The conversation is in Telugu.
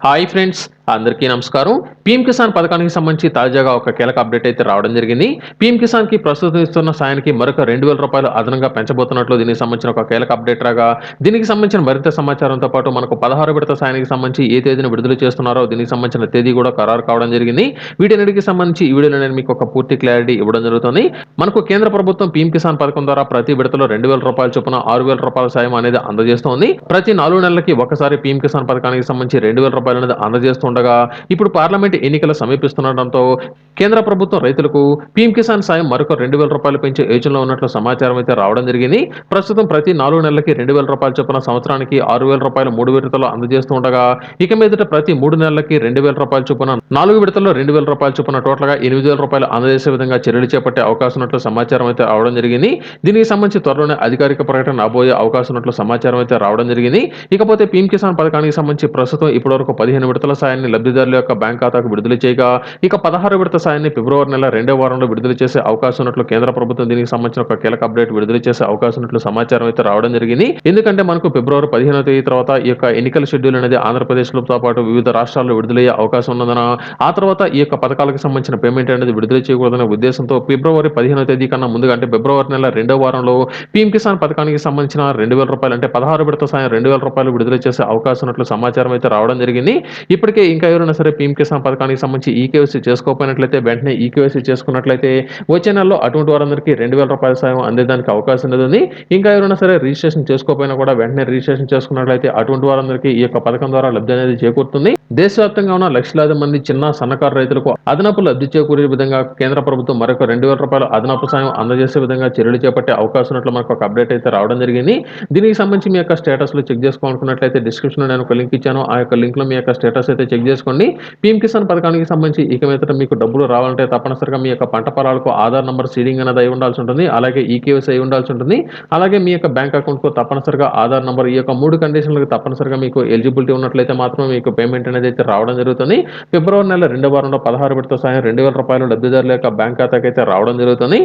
హాయ్ ఫ్రెండ్స్ అందరికీ నమస్కారం. పీఎం కిసాన్ పథకానికి సంబంధించి తాజాగా ఒక కీలక అప్డేట్ అయితే రావడం జరిగింది. పీఎం కిసాన్కి ప్రస్తుతం ఇస్తున్న సాయానికి మరొక రెండు వేల రూపాయలు అదనంగా పెంచబోతున్నట్లు దీనికి సంబంధించిన ఒక కీలక అప్డేట్ రాగా దీనికి సంబంధించిన మరింత సమాచారంతో పాటు మనకు పదహారు విడత సాయానికి సంబంధించి ఏ తేదీని విడుదల చేస్తున్నారో దీనికి సంబంధించిన తేదీ కూడా ఖరారు కావడం జరిగింది. వీటన్నిటికి సంబంధించి ఈ వీడియోలో నేను మీకు ఒక పూర్తి క్లారిటీ ఇవ్వడం జరుగుతుంది. మనకు కేంద్ర ప్రభుత్వం పీఎం కిసాన్ పథకం ద్వారా ప్రతి విడతలో రెండు వేల రూపాయల చొప్పున ఆరు వేల రూపాయల సాయం అనేది అందజేస్తోంది. ప్రతి నాలుగు నెలలకి ఒకసారి పీఎం కిసాన్ పథకానికి సంబంధించి రెండు వేల రూపాయలు అనేది అందజేస్తుండగా ఇప్పుడు పార్లమెంట్ ఎన్నికలు సమీపిస్తుండటంతో కేంద్ర ప్రభుత్వం రైతులకు పీఎం కిసాన్ సాయం మరొక రెండు వేల రూపాయలు పెంచే యోచనలో ఉన్నట్లు సమాచారం అయితే రావడం జరిగింది. ప్రస్తుతం ప్రతి నాలుగు నెలలకి రెండు వేల రూపాయలు చొప్పున సంవత్సరానికి ఆరు వేల రూపాయలు మూడు విడతలు అందజేస్తూ ఉండగా ఇక మీదట ప్రతి మూడు నెలలకి రెండు వేల రూపాయలు చొప్పున నాలుగు విడతల్లో రెండు వేల రూపాయలు చొప్పున టోటల్గా ఎనిమిది వేల రూపాయలు అందజేసే విధంగా చర్యలు చేపట్టే అవకాశం ఉన్నట్లు సమాచారం అయితే రావడం జరిగింది. దీనికి సంబంధించి త్వరలోనే అధికారిక ప్రకటన అబోయే అవకాశం ఉన్నట్లు సమాచారం అయితే రావడం జరిగింది. ఇకపోతే పీఎం కిసాన్ పథకానికి సంబంధించి ప్రస్తుతం ఇప్పటివరకు పదిహేను విడతల సాయాన్ని లబ్ధిదారుల యొక్క బ్యాంక్ ఖాతాకు విడుదల చేయగా ఇక పదహారు విడత సాయాన్ని ఫిబ్రవరి నెల రెండో వారంలో విడుదల చేసే అవకాశం ఉన్నట్లు కేంద్ర ప్రభుత్వం దీనికి సంబంధించిన ఒక కీలక అప్డేట్ విడుదల చేసే అవకాశం ఉన్నట్లు సమాచారం అయితే రావడం జరిగింది. ఎందుకంటే మనకు ఫిబ్రవరి పదిహేనవ తేదీ తర్వాత ఈ యొక్క ఎన్నికల షెడ్యూల్ అనేది ఆంధ్రప్రదేశ్లతో పాటు వివిధ రాష్ట్రాల్లో విడుదలయ్యే అవకాశం ఉన్నదన ఆ తర్వాత ఈ యొక్క పథకాలకు సంబంధించిన పేమెంట్ అనేది విడుదల చేయకూడదనే ఉద్దేశంతో ఫిబ్రవరి పదిహేనవ తేదీ కన్నా ముందుగా అంటే ఫిబ్రవరి నెల రెండో వారంలో పీఎం కిసాన్ పథకానికి సంబంధించిన రెండు వేల రూపాయలు అంటే పదహారు విడత సాయం రెండు వేల రూపాయలు విడుదల చేసే అవకాశం ఉన్నట్లు సమాచారం అయితే రావడం జరిగింది. ఇప్పటికే ఇంకా ఎవరైనా సరే పీఎం కిసాన్ పథకానికి సంబంధించి ఈకేవైసీ చేసుకోకపోయినట్లయితే వెంటనే ఈకేవైసీ చేసుకున్నట్లయితే వచ్చే నెలలో అటువంటి వారందరికీ రెండు వేల రూపాయల సాయం అందేదానికి అవకాశం అనేది ఉంది. ఇంకా ఎవరైనా సరే రిజిస్ట్రేషన్ చేసుకోకపోయినా కూడా వెంటనే రిజిస్ట్రేషన్ చేసుకున్నట్లయితే అటువంటి వారందరికీ ఈ యొక్క పథకం ద్వారా లబ్ధి అనేది చేకూరుతుంది. దేశవ్యాప్తంగా ఉన్న లక్షలాది మంది చిన్న సన్నకారు రైతులకు అదనపు లబ్ధి చేకూరే విధంగా కేంద్ర ప్రభుత్వం మరొక రెండు వేల రూపాయలు అదనపు సాయం అందజేసే విధంగా చర్యలు చేపట్టే అవకాశం ఉన్నట్లు మనకు ఒక అప్డేట్ అయితే రావడం జరిగింది. దీనికి సంబంధించి మీ యొక్క స్టేటస్లో చెక్ చేసుకోవాలనుకున్నట్లయితే డిస్క్రిప్షన్లో నేను ఒక లింక్ ఇచ్చాను. ఆ యొక్క లింక్లో మీ యొక్క స్టేటస్ అయితే చెక్ చేసుకోండి. పీఎం కిసాన్ పథకానికి సంబంధించి ఇక మీద మీకు డబ్బులు రావాలంటే తప్పనిసరిగా మీ యొక్క పంట పొలాలకు ఆధార్ నంబర్ సీడింగ్ అనేది అయి ఉండాల్సి ఉంటుంది. అలాగే ఈకేవైసీ అయి ఉండాల్సి ఉంటుంది. అలాగే మీ యొక్క బ్యాంక్ అకౌంట్కు తప్పనిసరిగా ఆధార్ నంబర్ ఈ యొక్క మూడు కండిషన్లకు తప్పనిసరిగా మీకు ఎలిజిబిలిటీ ఉన్నట్లయితే మాత్రమే మీకు పేమెంట్ అనేది అయితే రావడం జరుగుతుంది. ఫిబ్రవరి నెల రెండో వారంలో పదహారు విడత సాయం రెండు వేల రూపాయలు లబ్ధిదారుల యొక్క బ్యాంక్ ఖాతాకి అయితే రావడం జరుగుతుంది.